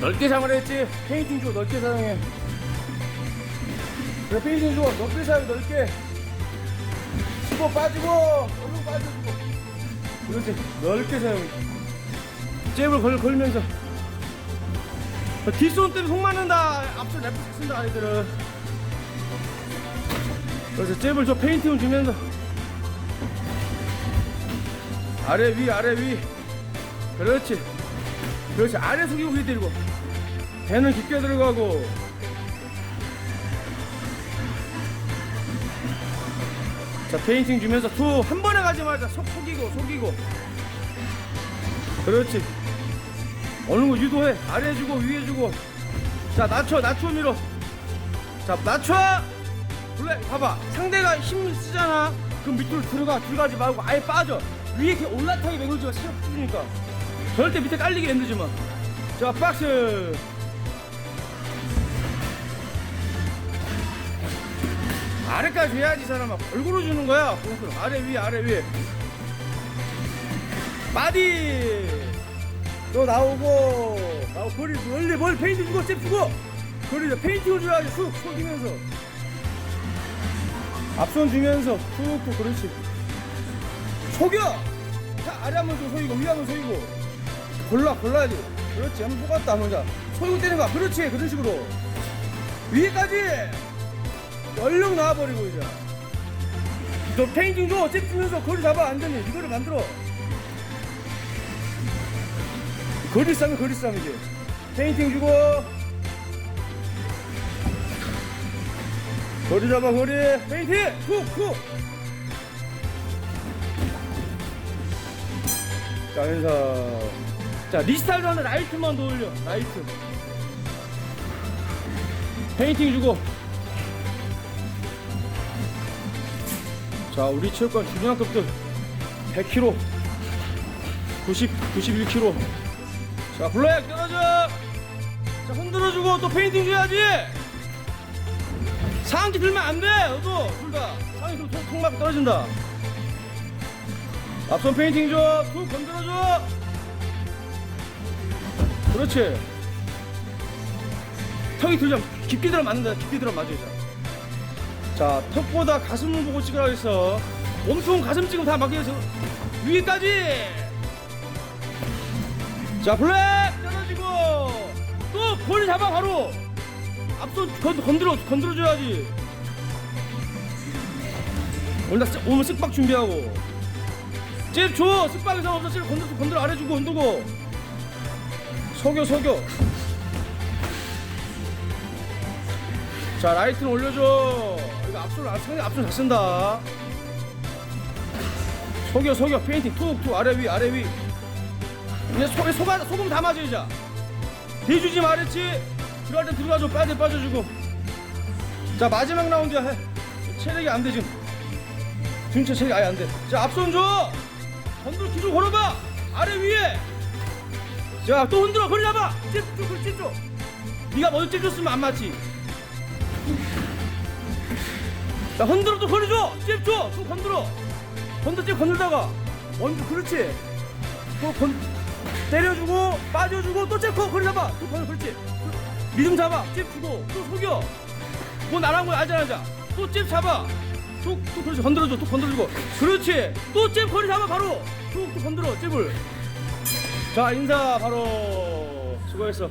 넓게 사용하랬지. 페인팅 줘 넓게 사용해. 그래 페인팅 줘 넓게 사용 넓게. 집어 빠지고 얼른 빠져주고. 그렇지. 넓게 사용해. 잽을 걸, 걸면서. 뒷손 때문에 속 맞는다. 앞손 랩 쓴다 아이들은. 그래서 잽을 줘 페인팅을 주면서. 아래 위 아래 위. 그렇지. 그렇지. 아래 숙이고 위에 때리고 배는 깊게 들어가고. 자 페인팅 주면서 툭한 번에 가지 말자 속 속이고 속이고. 그렇지. 어느 거 유도해. 아래 주고 위에 주고. 자 낮춰 낮춰 밀어 자 낮춰! 원래 봐봐. 상대가 힘을 쓰잖아. 그럼 밑으로 들어가 들어가지 말고 아예 빠져. 위에 이렇게 올라타게 매물지가 체력 주니까. 절대 밑에 깔리게 만들지 마자 박스 아래까지 해야지 이 사람아. 골고루 주는 거야. 골고루. 아래 위 아래 위. 마디! 또 나오고 나오고 거리 멀리 멀리 페인트 주고 잽 주고. 거리 페인팅을 줘야지. 쑥 속이면서. 앞손 주면서 툭툭 그렇지. 속여! 자 아래 한번 좀 속이고 위에 한번 속이고. 골라 골라야지. 그렇지. 한번 똑같다 한번 자. 속이고 때리는 거야 그렇지. 그런 식으로. 위에까지 얼른 나와버리고 이제. 너 페인팅 줘. 잽 주면서 거리 잡아. 안전히 이거를 만들어. 거리 싸면 거리 싸움이지. 페인팅 주고. 거리 잡아 거리. 페인팅! 툭툭 자 인사 자 리스타일도 하는 라이트만 더 올려. 라이트. 페인팅 주고 자 우리 체육관 중량급들. 100kg 90 91kg 자 블랙 떨어져 자 흔들어주고 또 페인팅 줘야지! 상기 들면 안돼 너도! 둘다. 상기 들면 통, 통막 떨어진다. 앞선 페인팅 줘툭 건드려줘. 그렇지. 턱이 들면 깊게 들어 맞는다. 깊게 들어 돼. 자 턱보다 가슴을 보고 찍으라 했어 몸통 가슴 찍으면 다 막혀서 위에까지. 자 블랙 떨어지고 또 거리 잡아 바로. 앞손 건, 건드려 건드려 줘야지. 오늘 나 오늘 쓱박 준비하고. 잽줘 쓱박 이상 없어. 잽 건드려 건드려 아래 주고 흔들고. 속여 속여. 자 라이트는 올려줘 앞손 상대 앞손 잘 쓴다. 속여 속여. 페인팅. 툭툭 아래 위 아래 위. 이제 속에 속아, 소금 담아줘 이제 대주지 말했지. 들어갈 땐 들어가줘. 빠져 빠져주고. 자 마지막 라운드야. 해. 체력이 안 돼 지금. 지금 체력이 아예 안 돼 자 앞손 줘. 건들 기준 걸어봐. 아래 위에. 자 또 흔들어. 잡아. 찝줘 그리 찝줘 네가 먼저 찝줬으면 안 맞지 자 흔들어 또 거리 줘 찝줘! 또 건들어 건들 찝 건들다가. 먼저 그렇지. 또 건, 때려주고 빠져주고 또 잽커! 거리 잡아! 또 건, 그렇지. 리듬 잡아! 잽 주고 또 속여! 뭐 나란 거야 알잖아. 또잽 잡아! 또, 또 그렇지. 건드려줘 또 건드려주고. 그렇지. 또 잽 거리 잡아 바로! 또, 또 건드려 잽을. 자 인사 바로. 수고했어